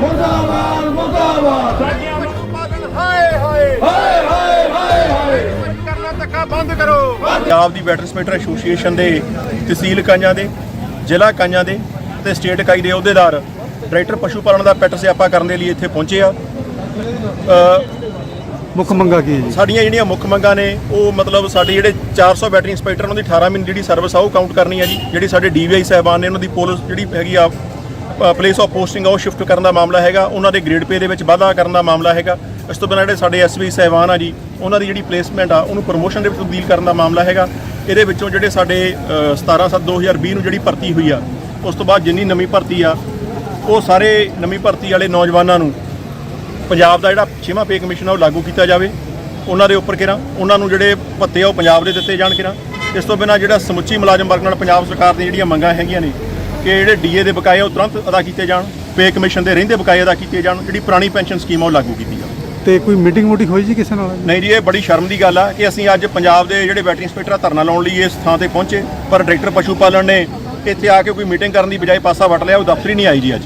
ਮੁਰਦਾਬਾਦ ਮੁਰਦਾਬਾਦ। ਸਾਡੀਆਂ ਉਤਪਾਦਨ ਹਾਏ ਹਾਏ। ਹਾਏ ਹਾਏ ਹਾਏ ਹਾਏ। ਕਰਨਾ ਧੱਕਾ ਬੰਦ ਕਰੋ। ਪੰਜਾਬ ਦੀ ਵੈਟਰ ਸਪੇਟਰ ਐਸੋਸੀਏਸ਼ਨ ਦੇ ਤਹਿਸੀਲ ਇਕਾਈਆਂ ਦੇ ਜ਼ਿਲ੍ਹਾ ਇਕਾਈਆਂ ਦੇ ਤੇ ਸਟੇਟ ਇਕਾਈ ਦੇ ਅਹੁਦੇਦਾਰ ਡਾਇਰੈਕਟਰ ਪਸ਼ੂ ਪਾਲਣ ਦਾ ਪੈਟ ਸਿਆਪਾ ਕਰਨ ਦੇ ਲਈ ਇੱਥੇ ਪਹੁੰਚੇ ਆ। ਅ, ਮੁੱਖ ਮੰਗਾ ਕੀ ਹੈ ਜੀ? ਸਾਡੀਆਂ ਜਿਹੜੀਆਂ ਮੁੱਖ ਮੰਗਾਂ ਨੇ ਉਹ ਮਤਲਬ ਸਾਡੇ ਜਿਹੜੇ 400 ਬੈਟਰੀ ਇੰਸਪੈਕਟਰ ਉਹਨਾਂ ਦੀ 18 ਮਹੀਨੇ ਜਿਹੜੀ ਸਰਵਿਸ ਆ ਉਹ ਕਾਊਂਟ ਕਰਨੀ ਆ ਜੀ। ਜਿਹੜੀ ਸਾਡੇ ਡੀਵੀਆਈ ਸਾਹਿਬਾਨ ਨੇ ਉਹਨਾਂ ਦੀ ਪੋਲਿਸ ਜਿਹੜੀ ਹੈਗੀ ਆ ਪਲੇਸ ਆਫ ਪੋਸਟਿੰਗ ਆ, ਉਹ ਸ਼ਿਫਟ ਕਰਨ ਦਾ ਮਾਮਲਾ ਹੈਗਾ। ਉਹਨਾਂ ਦੇ ਗ੍ਰੇਡ ਪੇ ਦੇ ਵਿੱਚ ਵਾਧਾ ਕਰਨ ਦਾ ਮਾਮਲਾ ਹੈਗਾ। ਇਸ ਤੋਂ ਬਿਨਾਂ ਜਿਹੜੇ ਸਾਡੇ ਐਸਵੀ ਸਾਹਿਬਾਨ ਆ ਜੀ, ਉਹਨਾਂ ਦੀ ਜਿਹੜੀ ਪਲੇਸਮੈਂਟ ਆ, ਉਹਨੂੰ ਪ੍ਰੋਮੋਸ਼ਨ ਦੇ ਵਿੱਚ ਤਬਦੀਲ ਕਰਨ ਦਾ ਮਾਮਲਾ ਹੈਗਾ। ਇਹਦੇ ਵਿੱਚੋਂ ਜਿਹੜੇ ਸਾਡੇ 17 7 2020 ਨੂੰ ਜਿਹੜੀ ਭਰਤੀ ਹੋਈ ਆ, ਉਸ ਤੋਂ ਬਾਅਦ ਜਿੰਨੀ ਨਵੀਂ ਭਰਤੀ ਆ, ਉਹ ਸਾਰੇ ਨਵੀਂ ਭਰਤੀ ਵਾਲੇ ਨੌਜਵਾਨਾਂ ਨੂੰ ਪੰਜਾਬ ਦਾ ਜਿਹੜਾ ਛੇਵਾਂ ਪੇ ਕਮਿਸ਼ਨ ਆ, ਉਹ ਲਾਗੂ ਕੀਤਾ ਜਾਵੇ। ਉਹਨਾਂ ਦੇ ਉੱਪਰ ਕਿਰਾਂ ਉਹਨਾਂ ਨੂੰ ਜਿਹੜੇ ਭੱਤੇ ਆ, ਉਹ ਪੰਜਾਬ ਦੇ ਦਿੱਤੇ ਜਾਣ ਕਿਰਾਂ ਇਸ ਤੋਂ ਬਿਨਾਂ ਜਿਹੜਾ ਸਮੁੱਚੀ ਮੁਲਾਜ਼ਮ ਵਰਗ ਨਾਲ ਪੰਜਾਬ ਸਰਕਾਰ ਦੀਆਂ ਜਿਹੜੀਆਂ ਮੰਗਾਂ ਹੈਗੀਆਂ ਨੇ ਕਿ ਜਿਹੜੇ ਡੀਏ ਦੇ ਬਕਾਏ ਉਹ ਤੁਰੰਤ ਅਦਾ ਕੀਤੇ ਜਾਣ ਪੇ ਕਮਿਸ਼ਨ ਦੇ ਰਹਿੰਦੇ ਬਕਾਏ ਅਦਾ ਕੀਤੇ ਜਾਣ ਜਿਹੜੀ ਪੁਰਾਣੀ ਪੈਨਸ਼ਨ ਸਕੀਮ ਆ ਉਹ ਲਾਗੂ ਕੀਤੀ ਜਾਵੇ। ਤੇ ਕੋਈ ਮੀਟਿੰਗ ਮੋਟੀ ਹੋਈ ਜੀ ਕਿਸੇ ਨਾਲ? ਨਹੀਂ ਜੀ ਇਹ ਬੜੀ ਸ਼ਰਮ ਦੀ ਗੱਲ ਆ ਕਿ ਅਸੀਂ ਅੱਜ ਪੰਜਾਬ ਦੇ ਜਿਹੜੇ ਵੈਟਰੀ ਇੰਸਪੈਕਟਰ ਧਰਨਾ ਲਾਉਣ ਲਈ ਇਸ ਥਾਂ ਤੇ ਪਹੁੰਚੇ ਪਰ ਡਾਇਰੈਕਟਰ ਪਸ਼ੂ ਪਾਲਣ ਨੇ ਇੱਥੇ ਆ ਕੇ ਕੋਈ ਮੀਟਿੰਗ ਕਰਨ ਦੀ ਬਜਾਏ ਪਾਸਾ ਵਟ ਲਿਆ ਉਹ ਦਫ਼ਤਰ ਨਹੀਂ ਆਈ ਜੀ ਅੱਜ।